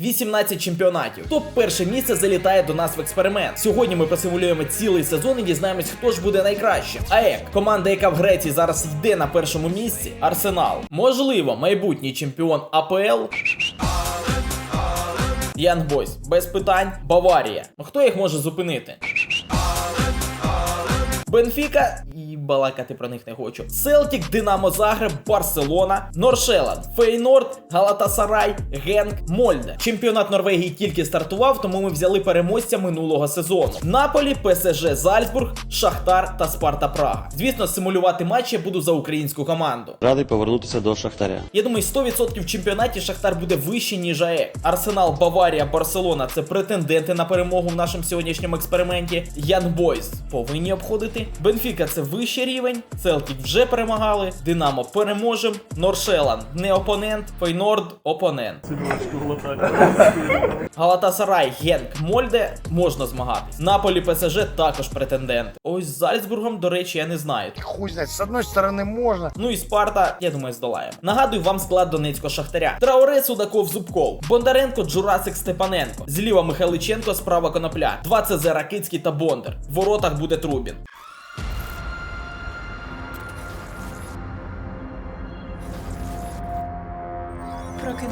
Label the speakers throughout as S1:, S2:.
S1: 18 чемпіонатів. Топ перше місце залітає до нас в експеримент. Сьогодні ми просимулюємо цілий сезон і дізнаємось, хто ж буде найкращим. АЕК, команда, яка в Греції зараз йде на першому місці. Арсенал. Можливо, майбутній чемпіон АПЛ. Янг Бойс, Без питань. Баварія. Ну хто їх може зупинити? Бенфіка і балакати про них не хочу. Селтік, Динамо Загреб, Барселона, Норшеланд, Фейнорд, Галатасарай, Генк, Мольде. Чемпіонат Норвегії тільки стартував, тому ми взяли переможця минулого сезону. Наполі, ПСЖ Зальцбург, Шахтар та Спарта Прага. Звісно, симулювати матч я буду за українську команду.
S2: Радий повернутися до Шахтаря.
S1: Я думаю, 100% в чемпіонаті Шахтар буде вищий, ніж АЕК. Арсенал, Баварія, Барселона це претенденти на перемогу в нашому сьогоднішньому експерименті. Boys повинні обходити. Бенфіка це вищий рівень. Селтік вже перемагали. Динамо переможем. Норшеланд не опонент. Фейнорд опонент. Галатасарай, Генк, Мольде можна змагатись. Наполі, ПСЖ також претендент. Ось з Зальцбургом, до речі, я не знаю.
S3: Хуй знает, с одной стороны можно,
S1: Ну і Спарта, я думаю, здолаємо. Нагадую вам склад Донецького Шахтаря. Трауре, Судаков, Зубков, Бондаренко, Джурасик, Степаненко. Зліва Михайличенко, справа Конопля. Два ЦЗ Ракицький та Бондар. В воротах буде Трубін.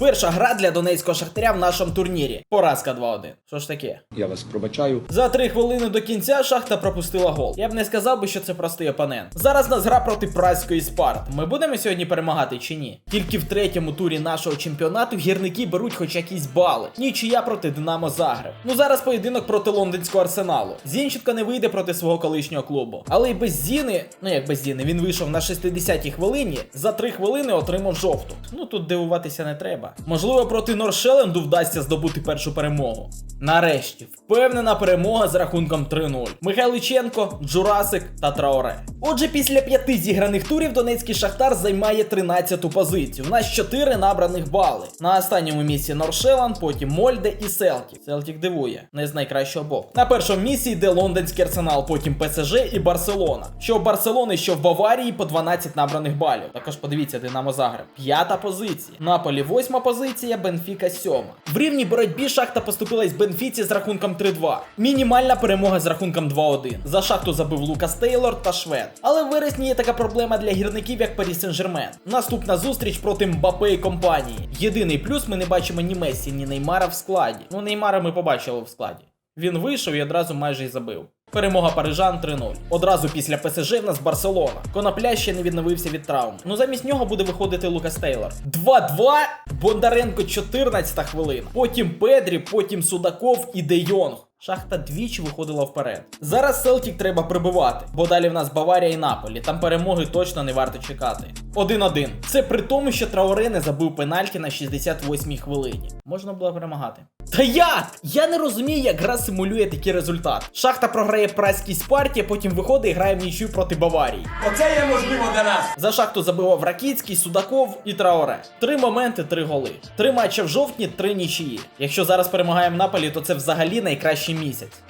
S1: Перша гра для Донецького Шахтаря в нашому турнірі. Поразка 2-1. Що ж таке?
S4: Я вас пробачаю.
S1: За три хвилини до кінця шахта пропустила гол. Я б не сказав би, що це простий опонент. Зараз нас гра проти праської Спарти. Ми будемо сьогодні перемагати чи ні? Тільки в третьому турі нашого чемпіонату гірники беруть хоч якісь бали. Нічия проти Динамо Загреб. Ну зараз поєдинок проти лондонського арсеналу. Зінченко не вийде проти свого колишнього клубу. Але й без Зіни, ну як без Зіни, він вийшов на 60-й хвилині. За три хвилини отримав жовту. Ну тут дивуватися не треба. Можливо, проти Норшеленду вдасться здобути першу перемогу. Нарешті, впевнена перемога з рахунком 3-0. Михайличенко, Джурасик та Траоре. Отже, після п'яти зіграних турів Донецький Шахтар займає 13-ту позицію. У нас 4 набраних бали. На останньому місці Норшеланд, потім Мольде і Селтік. Селтік дивує, не з найкращого боку. На першому місці йде лондонський арсенал, потім ПСЖ і Барселона. Що в Барселони, що в Баварії по 12 набраних балів. Також подивіться, Динамо Загреб. П'ята позиція. Наполі восьма позиція, Бенфіка сьома. В рівній боротьбі шахта поступилась Бенфіці з рахунком 3-2. Мінімальна перемога з рахунком 2-1. За шахту забив Лукас Тейлор та Швед. Але в вересні є така проблема для гірників, як Парі Сен-Жермен. Наступна зустріч проти Мбапе і компанії. Єдиний плюс ми не бачимо ні Мессі, ні Неймара в складі. Ну, Неймара ми побачили в складі. Він вийшов і одразу майже й забив. Перемога парижан 3-0. Одразу після ПСЖ в нас Барселона. Конопля ще не відновився від травм. Ну замість нього буде виходити Лукас Тейлор. 2-2. Бондаренко 14 хвилина. Потім Педрі, потім Судаков і Де Йонг. Шахта двічі виходила вперед. Зараз Селтік треба прибивати, бо далі в нас Баварія і Наполі. Там перемоги точно не варто чекати. 1-1. Це при тому, що Трауре забив пенальті на 68-й хвилині. Можна було перемагати. Та як? Я не розумію, як гра симулює такий результат. Шахта програє праській спарті, потім виходить і грає в нічю проти Баварії.
S5: Оце є можливо для нас.
S1: За шахту забивав Ракіцький, Судаков і Траоре. Три моменти, три голи. Три матчі в жовтні, три нічиї. Якщо зараз перемагаємо Наполі, то це взагалі найкращий місяць.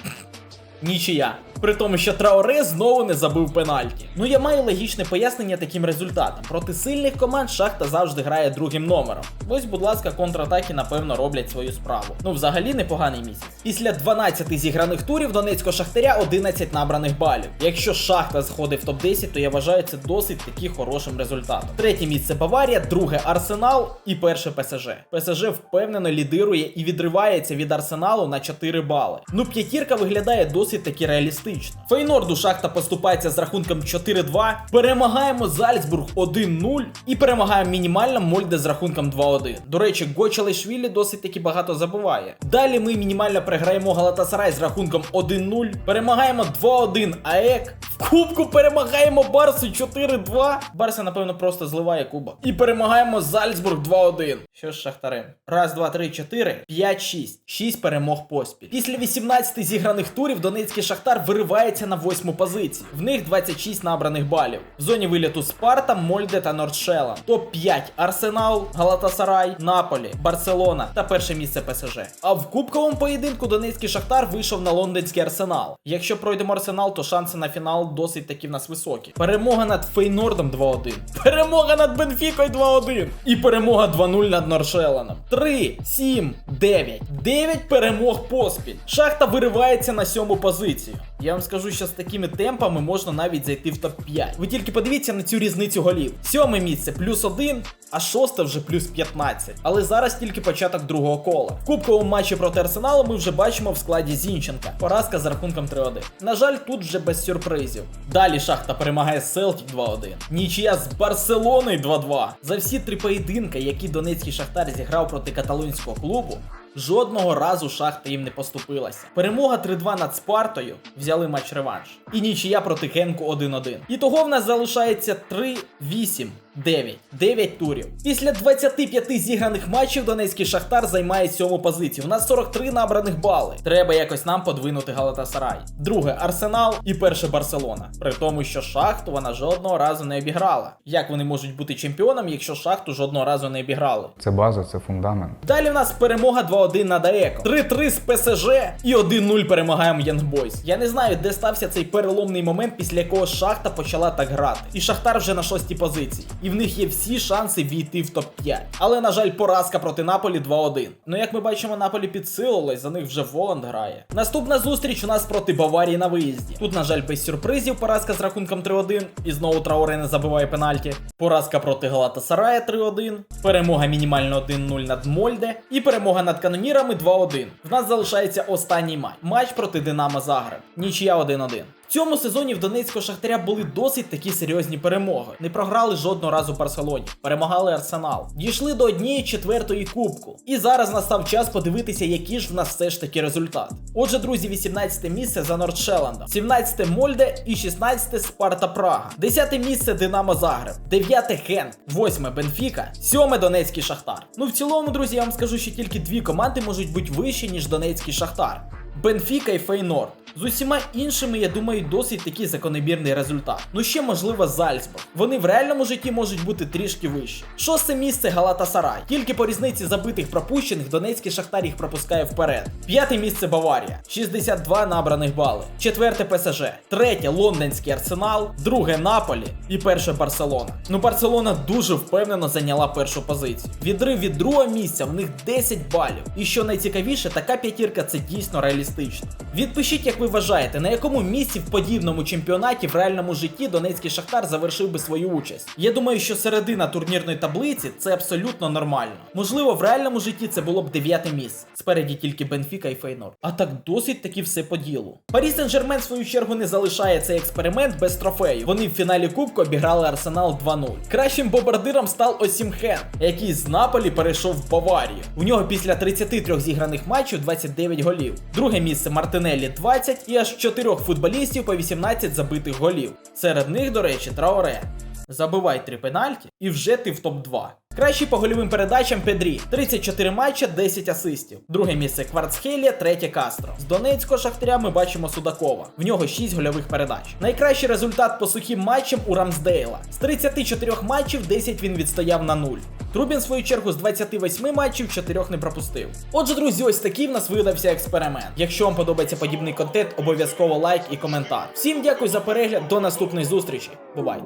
S1: Нічия. При тому, що Траоре знову не забив пенальті. Ну я маю логічне пояснення таким результатам. Проти сильних команд шахта завжди грає другим номером. Ось, будь ласка, контратаки, напевно, роблять свою справу. Ну, взагалі непоганий місяць. Після 12 зіграних турів Донецького Шахтаря 11 набраних балів. Якщо шахта заходить в топ-10, то я вважаю це досить таки хорошим результатом. Третє місце Баварія, друге Арсенал і перше ПСЖ. ПСЖ впевнено лідирує і відривається від Арсеналу на 4 бали. Ну, п'ятірка виглядає досить таки реалістично. Реалістично. Фейнорду шахта поступається з рахунком 4-2. Перемагаємо Зальцбург 1-0 і перемагаємо мінімально Мольде з рахунком 2-1. До речі, Гочалешвілі досить таки багато забуває. Далі ми мінімально програємо Галатасарай з рахунком 1-0. Перемагаємо 2-1 АЕК. В кубку перемагаємо Барсу 4-2. Барса, напевно, просто зливає кубок. І перемагаємо Зальцбург 2-1. Що ж Шахтарем? Раз, два, три, чотири, п'ять, шість. Шість перемог поспіль. Після 18 зіграних турів Донецький Шахтар виривається на восьму позицію. В них 26 набраних балів. В зоні виліту Спарта, Мольде та Нордшела. Топ-5 Арсенал, Галатасарай, Наполі, Барселона та перше місце ПСЖ. А в кубковому поєдинку Донецький Шахтар вийшов на лондонський арсенал. Якщо пройдемо арсенал, то шанси на фінал досить таки в нас високі. Перемога над Фейнордом 2-1. Перемога над Бенфікою 2-1. І перемога 2-0 над Норшеланом. 3, 7, 9. 9 перемог поспіль. Шахта виривається на сьому позицію. Я вам скажу, що з такими темпами можна навіть зайти в топ-5. Ви тільки подивіться на цю різницю голів. Сьоме місце плюс 1, а шосте вже плюс 15. Але зараз тільки початок другого кола. В кубковому матчі проти Арсеналу ми вже бачимо в складі Зінченка. Поразка з рахунком 3-1. На жаль, тут вже без сюрпризів. Далі шахта перемагає Селтік 2-1. Нічия з Барселоною 2-2. За всі три поєдинки, які Донецький Шахтар зіграв проти каталонського клубу. Жодного разу шахта їм не поступилася. Перемога 3-2 над Спартою, взяли матч реванш. І нічия проти Генку 1-1. І того в нас залишається 3-8. 9. 9 турів. Після 25 зіграних матчів Донецький Шахтар займає сьому позицію. У нас 43 набраних бали. Треба якось нам подвинути Галатасарай. Друге Арсенал і перше Барселона. При тому, що шахту вона жодного разу не обіграла. Як вони можуть бути чемпіоном, якщо шахту жодного разу не обіграли?
S2: Це база, це фундамент.
S1: Далі в нас перемога 2-1 над АЕКо. 3-3 з ПСЖ і 1-0 перемагаємо Янгбойс. Я не знаю, де стався цей переломний момент, після якого шахта почала так грати. І Шахтар вже на шостій позиції. І в них є всі шанси війти в топ-5. Але, на жаль, поразка проти Наполі 2-1. Ну як ми бачимо, Наполі підсилилось, за них вже Воланд грає. Наступна зустріч у нас проти Баварії на виїзді. Тут, на жаль, без сюрпризів, поразка з рахунком 3-1. І знову Трауре не забиває пенальті. Поразка проти Галатасарая 3-1. Перемога мінімально 1-0 над Мольде. І перемога над канонірами 2-1. В нас залишається останній матч. Матч проти Динамо Загреб. Нічия 1-1. В цьому сезоні в Донецького Шахтаря були досить такі серйозні перемоги. Не програли жодного разу Барселоні, перемагали Арсенал, дійшли до однієї четвертої кубку. І зараз настав час подивитися, які ж в нас все ж таки результат. Отже, друзі, 18 місце за Нордшеландом, 17 Мольде і 16 Спарта Прага, 10 місце Динамо Загреб, 9 Генк, 8 Бенфіка, 7 Донецький Шахтар. Ну в цілому, друзі, я вам скажу, що тільки дві команди можуть бути вищі, ніж Донецький Шахтар. Бенфіка і Фейнорд. З усіма іншими, я думаю, досить такий закономірний результат. Ну ще можливо Зальцбург. Вони в реальному житті можуть бути трішки вищі. Шосте місце Галатасарай. Тільки по різниці забитих пропущених Донецький Шахтар їх пропускає вперед. П'яте місце Баварія, 62 набраних бали. Четверте ПСЖ, третє Лондонський Арсенал, друге Наполі і перше Барселона. Ну Барселона дуже впевнено зайняла першу позицію. Відрив від другого місця в них 10 балів. І що найцікавіше, така п'ятірка це дійсно реалістично. Відпишіть, як ви вважаєте, на якому місці в подібному чемпіонаті в реальному житті Донецький Шахтар завершив би свою участь. Я думаю, що середина турнірної таблиці це абсолютно нормально. Можливо, в реальному житті це було б дев'яте місце. Спереді тільки Бенфіка і Фейнор. А так досить таки все по ділу. Парі Сен-Жермен в свою чергу не залишає цей експеримент без трофею. Вони в фіналі Кубку обіграли Арсенал 2-0. Кращим бомбардиром став Осім Хен, який з Наполі перейшов в Баварію. У нього після 33 зіграних матчів 29 голів. Друге місце Мартинеллі 20 і аж 4 футболістів по 18 забитих голів. Серед них, до речі, Траоре. Забивай три пенальті і вже ти в топ-2. Кращий по гольовим передачам Педрі. 34 матча, 10 асистів. Друге місце Кварцхелія, третє Кастро. З Донецького шахтаря ми бачимо Судакова. В нього 6 гольових передач. Найкращий результат по сухим матчам у Рамсдейла. З 34 матчів 10 він відстояв на 0. Трубін, в свою чергу, з 28 матчів 4 не пропустив. Отже, друзі, ось такий в нас видався експеримент. Якщо вам подобається подібний контент, обов'язково лайк і коментар. Всім дякую за перегляд, до наступної зустрічі. Бувай!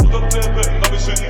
S4: До тебе на висоті,